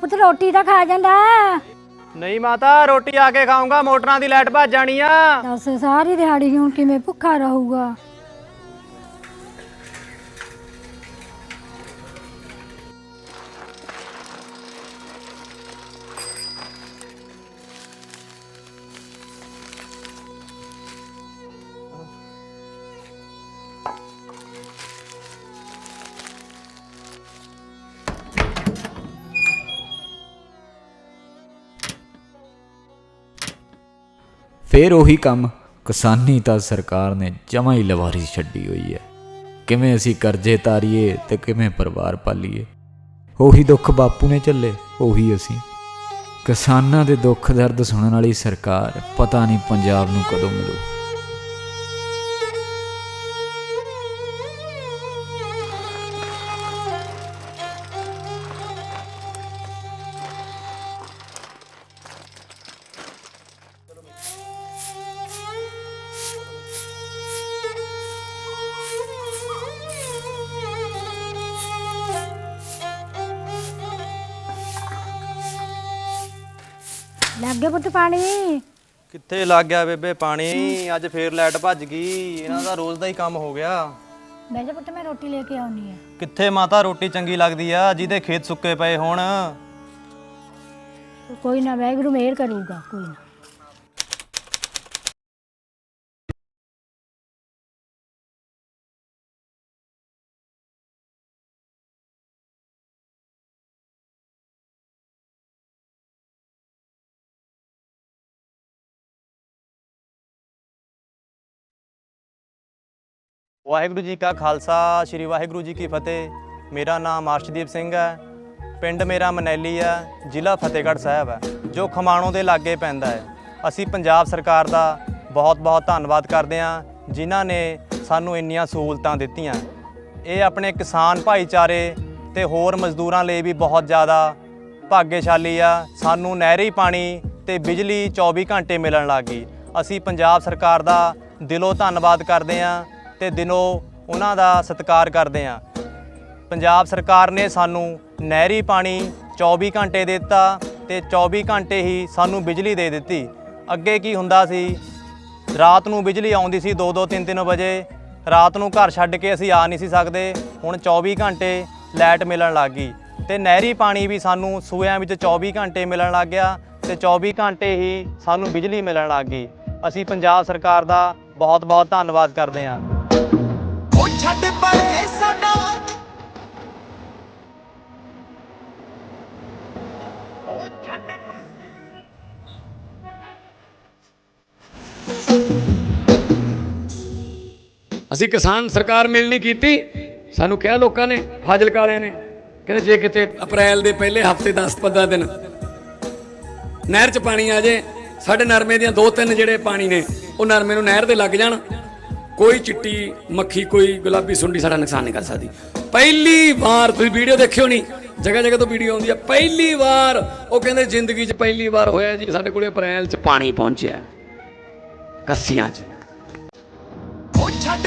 ਪੁੱਤ ਰੋਟੀ ਤਾਂ ਖਾ ਜਾਂਦਾ। ਨਹੀਂ ਮਾਤਾ ਰੋਟੀ ਆ ਕੇ ਖਾਊਂਗਾ ਮੋਟਰਾਂ ਦੀ ਲਾਈਟ ਭੱਜ ਜਾਣੀ ਆ। ਦੱਸ ਸਾਰੀ ਦਿਹਾੜੀ ਹੁਣ ਕਿਵੇਂ ਭੁੱਖਾ ਰਹੂਗਾ? ਫੇਰ ਉਹੀ ਕੰਮ ਕਿਸਾਨੀ ਤਾਂ ਸਰਕਾਰ ਨੇ ਜਮਾਂ ਹੀ ਲਵਾਰੀ ਛੱਡੀ ਹੋਈ ਹੈ। ਕਿਵੇਂ ਅਸੀਂ ਕਰਜ਼ੇ ਤਾਰੀਏ ਤੇ ਕਿਵੇਂ ਪਰਿਵਾਰ ਪਾਲੀਏ? ਉਹੀ ਦੁੱਖ ਬਾਪੂ ਨੇ ਝੱਲੇ, ਉਹੀ ਅਸੀਂ। ਕਿਸਾਨਾਂ ਦੇ ਦੁੱਖ ਦਰਦ ਸੁਣਨ ਵਾਲੀ ਸਰਕਾਰ ਪਤਾ ਨਹੀਂ ਪੰਜਾਬ ਨੂੰ ਕਦੋਂ ਮਿਲੂ। ਲੱਗ ਗਿਆ ਪੁੱਤ ਪਾਣੀ? ਕਿੱਥੇ ਲੱਗ ਗਿਆ ਬੇਬੇ ਪਾਣੀ? ਅੱਜ ਫੇਰ ਲਾਈਟ ਭੱਜ ਗਈ। ਇਹਨਾਂ ਦਾ ਰੋਜ਼ ਦਾ ਹੀ ਕੰਮ ਹੋ ਗਿਆ। ਬਹਿ ਜਾ ਪੁੱਤ ਮੈਂ ਰੋਟੀ ਲੈ ਕੇ ਆਉਣੀ ਆ। ਕਿੱਥੇ ਮਾਤਾ ਰੋਟੀ ਚੰਗੀ ਲੱਗਦੀ ਆ? ਜਿਹਦੇ ਖੇਤ ਸੁੱਕੇ ਪਏ ਹੋਣ। ਕੋਈ ਨਾ ਵੈਗਰੂ ਮਿਹਰ ਕਰੂਗਾ ਕੋਈ ਨਾ। ਵਾਹਿਗੁਰੂ ਜੀ ਕਾ ਖਾਲਸਾ, ਸ੍ਰੀ ਵਾਹਿਗੁਰੂ ਜੀ ਕੀ ਫਤਿਹ। ਮੇਰਾ ਨਾਮ ਅਰਸ਼ਦੀਪ ਸਿੰਘ ਹੈ। ਪਿੰਡ ਮੇਰਾ ਮਨੈਲੀ ਹੈ, ਜ਼ਿਲ੍ਹਾ ਫਤਿਹਗੜ੍ਹ ਸਾਹਿਬ ਹੈ, ਜੋ ਖਮਾਣੋਂ ਦੇ ਲਾਗੇ ਪੈਂਦਾ ਹੈ। ਅਸੀਂ ਪੰਜਾਬ ਸਰਕਾਰ ਦਾ ਬਹੁਤ-ਬਹੁਤ ਧੰਨਵਾਦ ਕਰਦੇ ਹਾਂ, ਜਿਨ੍ਹਾਂ ਨੇ ਸਾਨੂੰ ਇੰਨੀਆਂ ਸਹੂਲਤਾਂ ਦਿੱਤੀਆਂ। ਇਹ ਆਪਣੇ ਕਿਸਾਨ ਭਾਈਚਾਰੇ ਤੇ ਹੋਰ ਮਜ਼ਦੂਰਾਂ ਲਈ ਵੀ ਬਹੁਤ ਜ਼ਿਆਦਾ ਭਾਗਿਆਸ਼ਾਲੀ ਆ। ਸਾਨੂੰ ਨਹਿਰੀ ਪਾਣੀ ਤੇ ਬਿਜਲੀ 24 ਘੰਟੇ ਮਿਲਣ ਲੱਗ ਗਈ। ਅਸੀਂ ਪੰਜਾਬ ਸਰਕਾਰ ਦਾ ਦਿਲੋਂ ਧੰਨਵਾਦ ਕਰਦੇ ਹਾਂ। ਤੇ ਦਿਨੋਂ ਉਹਨਾਂ ਦਾ ਸਤਿਕਾਰ ਕਰਦੇ ਹਾਂ। ਪੰਜਾਬ ਸਰਕਾਰ ਨੇ ਸਾਨੂੰ ਨਹਿਰੀ ਪਾਣੀ 24 ਘੰਟੇ ਦੇ ਦਿੱਤਾ ਤੇ 24 ਘੰਟੇ ਹੀ ਸਾਨੂੰ ਬਿਜਲੀ ਦੇ ਦਿੱਤੀ। ਅੱਗੇ ਕੀ ਹੁੰਦਾ ਸੀ? ਰਾਤ ਨੂੰ ਬਿਜਲੀ ਆਉਂਦੀ ਸੀ 2-2 3-3 ਵਜੇ। ਰਾਤ ਨੂੰ ਘਰ ਛੱਡ ਕੇ ਅਸੀਂ ਆ ਨਹੀਂ ਸੀ ਸਕਦੇ। ਹੁਣ 24 ਘੰਟੇ ਲਾਈਟ ਮਿਲਣ ਲੱਗ ਗਈ ਤੇ ਨਹਿਰੀ ਪਾਣੀ ਵੀ ਸਾਨੂੰ ਸੂਇਆਂ ਵਿੱਚ 24 ਘੰਟੇ ਮਿਲਣ ਲੱਗ ਗਿਆ ਤੇ 24 ਘੰਟੇ ਹੀ ਸਾਨੂੰ ਬਿਜਲੀ ਮਿਲਣ ਲੱਗ ਗਈ। ਅਸੀਂ ਪੰਜਾਬ ਸਰਕਾਰ ਦਾ ਬਹੁਤ-ਬਹੁਤ ਧੰਨਵਾਦ ਕਰਦੇ ਹਾਂ। ਛੱਡ ਪਰੇ ਸਾਡਾ। ਅਸੀਂ ਕਿਸਾਨ ਸਰਕਾਰ ਮਿਲਣੀ ਕੀਤੀ। ਸਾਨੂੰ ਕਿਹਾ ਲੋਕਾਂ ਨੇ, ਫਾਜ਼ਿਲਕਾ ਵਾਲਿਆਂ ਨੇ, ਕਹਿੰਦੇ ਜੇ ਕਿਤੇ ਅਪ੍ਰੈਲ ਦੇ ਪਹਿਲੇ ਹਫ਼ਤੇ 10-15 ਦਿਨ ਨਹਿਰ 'ਚ ਪਾਣੀ ਆ ਜੇ, ਸਾਡੇ ਨਰਮੇ ਦੀਆਂ ਦੋ ਤਿੰਨ ਜਿਹੜੇ ਪਾਣੀ ਨੇ, ਉਹ ਨਰਮੇ ਨੂੰ ਨਹਿਰ ਦੇ ਲੱਗ ਜਾਣ। ਕੋਈ ਚਿੱਟੀ ਮੱਖੀ, ਕੋਈ ਗੁਲਾਬੀ ਸੁੰਡੀ ਸਾਡਾ ਨੁਕਸਾਨ ਨਹੀਂ ਕਰ ਸਕਦੀ। ਪਹਿਲੀ ਵਾਰ ਤੁਸੀਂ ਵੀਡੀਓ ਦੇਖਿਓ ਨਹੀਂ ਜਗ੍ਹਾ ਜਗ੍ਹਾ ਤੋਂ ਵੀਡੀਓ ਆਉਂਦੀ ਹੈ ਪਹਿਲੀ ਵਾਰ ਉਹ ਕਹਿੰਦੇ ਜ਼ਿੰਦਗੀ 'ਚ ਪਹਿਲੀ ਵਾਰ ਹੋਇਆ ਜੀ, ਸਾਡੇ ਕੋਲੇ ਅਪ੍ਰੈਲ 'ਚ ਪਾਣੀ ਪਹੁੰਚਿਆ, ਕੱਸੀਆਂ 'ਚ। ਉਹ ਛੱਡ